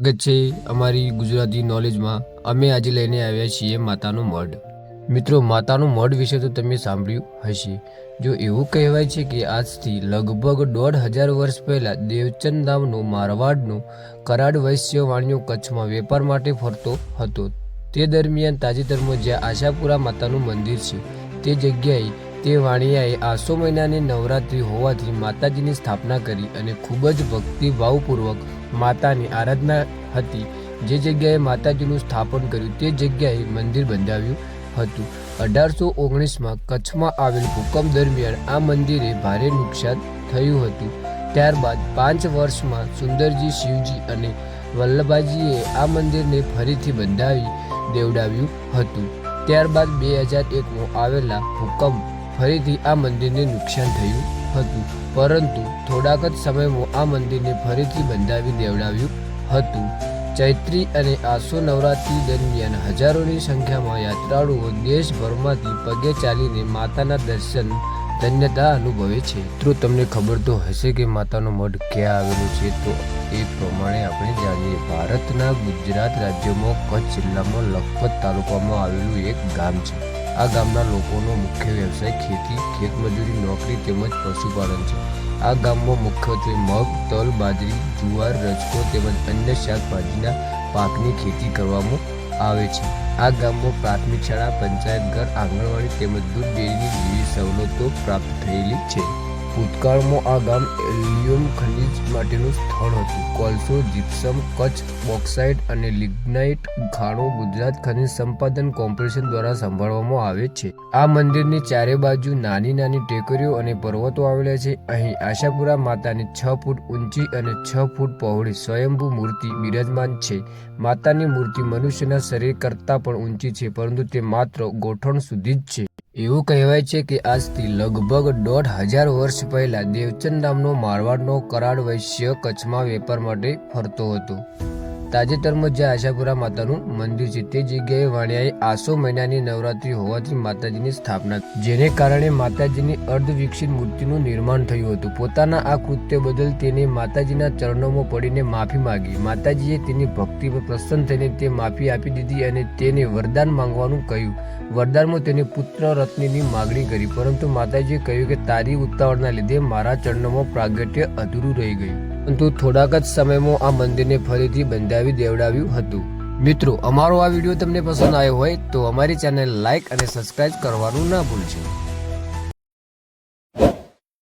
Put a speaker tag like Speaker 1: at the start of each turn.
Speaker 1: સ્વાગત છે અમારી ગુજરાતી નોલેજમાં અમે આજે લઈને આવ્યા છીએ માતાનું મઢ. મિત્રો, માતાનું મઢ વિશે તો તમે સાંભળ્યું હશે. જો એવું કહેવાય છે કે આજથી લગભગ દોઢ હજાર વર્ષ પહેલાં દેવચંદ નામનો મારવાડનો કરાડ વૈશ્ય વાણિયો કચ્છમાં વેપાર માટે ફરતો હતો. તે દરમિયાન તાજેતરમાં જ્યાં આશાપુરા માતાનું મંદિર છે, તે જગ્યાએ તે વાણિયાએ આસો મહિનાની નવરાત્રિ હોવાથી માતાજીની સ્થાપના કરી અને ખૂબ જ ભક્તિભાવપૂર્વક માતાની આરાધના હતી. જે જગ્યાએ માતાજીનું સ્થાપન કર્યું તે જગ્યાએ મંદિર બંધાવ્યું હતું. અઢારસો ઓગણીસમાં કચ્છમાં આવેલ ભૂકંપ દરમિયાન આ મંદિરે ભારે નુકસાન થયું હતું. ત્યારબાદ પાંચ વર્ષમાં સુંદરજી શિવજી અને વલ્લભાજીએ આ મંદિરને ફરીથી બંધાવી દેવડાવ્યું હતું. ત્યારબાદ બે હજાર એકમાં આવેલા ભૂકંપ ફરીથી આ મંદિરને નુકસાન થયું હતું. પરંતુ થોડાક જ સમયમાં આ મંદિરને ફરીથી બંધાવી દેવડાવ્યું હતું. ચૈત્રી અને આસો નવરાત્રી દરમિયાન હજારોની સંખ્યામાં યાત્રાળુઓ દેશભરમાંથી પગે ચાલીને માતાના દર્શન ધન્યતા અનુભવે છે. મિત્રો, તમને ખબર તો હશે કે માતાનો મઢ ક્યાં આવેલો છે, તો એ પ્રમાણે આપણે જાણીએ. ભારતના ગુજરાત રાજ્યમાં કચ્છ જિલ્લામાં લખપત તાલુકામાં આવેલું એક ગામ છે. આ ગામના લોકોનો મુખ્ય વ્યવસાય ખેતી, ખેતમજૂરી, નોકરી તેમજ પશુપાલન છે. આ ગામમાં મુખ્યત્વે મગ, તલ, બાજરી, જુવાર, રજકો તેમજ અન્ય શાકભાજીના પાકની ખેતી કરવામાં આવે છે. આ ગામમાં પ્રાથમિક શાળા પંચાયત ઘર આંગણવાડી તેમજ દૂધ ડેરીની જેવી સવલતો પ્રાપ્ત થયેલી છે. ભૂતકાળમાં આ ગામ એલ્યુમ ખનિજ માટેનું સ્થળ હતું. કોલસો જીપ્સમ કચ્છ બોક્સાઇટ અને લિગ્નાઇટ ખાણો ગુજરાત ખનિજ સંપાદન કોર્પોરેશન દ્વારા સંભાળવામાં આવે છે. આ મંદિરની ચારે બાજુ નાની નાની ટેકરીઓ અને પર્વતો આવેલા છે. અહીં આશાપુરા માતાની છ ફૂટ ઊંચી અને છ ફૂટ પહોળી સ્વયંભૂ મૂર્તિ બિરાજમાન છે. માતાની મૂર્તિ મનુષ્યના શરીર કરતાં પણ ઊંચી છે, પરંતુ તે માત્ર ગોઠણ સુધી જ છે. એવું કહેવાય છે કે આજથી લગભગ દોઢ હજાર વર્ષ પહેલા દેવચંદ નામનો મારવાડનો કરાડ વૈશ્ય કચ્છમાં વેપાર માટે ફરતો હતો. તાજેતરમાં જ્યાં આશાપુરા માતાનું મંદિર છે, તે જગ્યાએ વાણિયાએ આસો મહિનાની નવરાત્રી હોવાથી માતાજીની સ્થાપના જેને કારણે માતાજીની અર્ધવિકસિત મૂર્તિનું નિર્માણ થયું હતું. પોતાના આ કૃત્ય બદલ તેને માતાજીના ચરણોમાં પડીને માફી માંગી. માતાજીએ તેની ભક્તિ પર પ્રસન્ન થઈને તે માફી આપી દીધી અને તેને વરદાન માંગવાનું કહ્યું. વરદાનમાં તેને પુત્ર રત્નની માગણી કરી, પરંતુ માતાજીએ કહ્યું કે તારી ઉતાવળના લીધે મારા ચરણોમાં પ્રાગટ્ય અધૂરું રહી ગયું. પરંતુ થોડાક જ સમયમાં આ મંદિરને ફરીથી બંધાવી દેવડાવ્યું હતું. મિત્રો, અમારો આ વીડિયો તમને પસંદ આવ્યો હોય તો અમારી ચેનલ લાઇક અને સબસ્ક્રાઇબ કરવાનું ના ભૂલશો.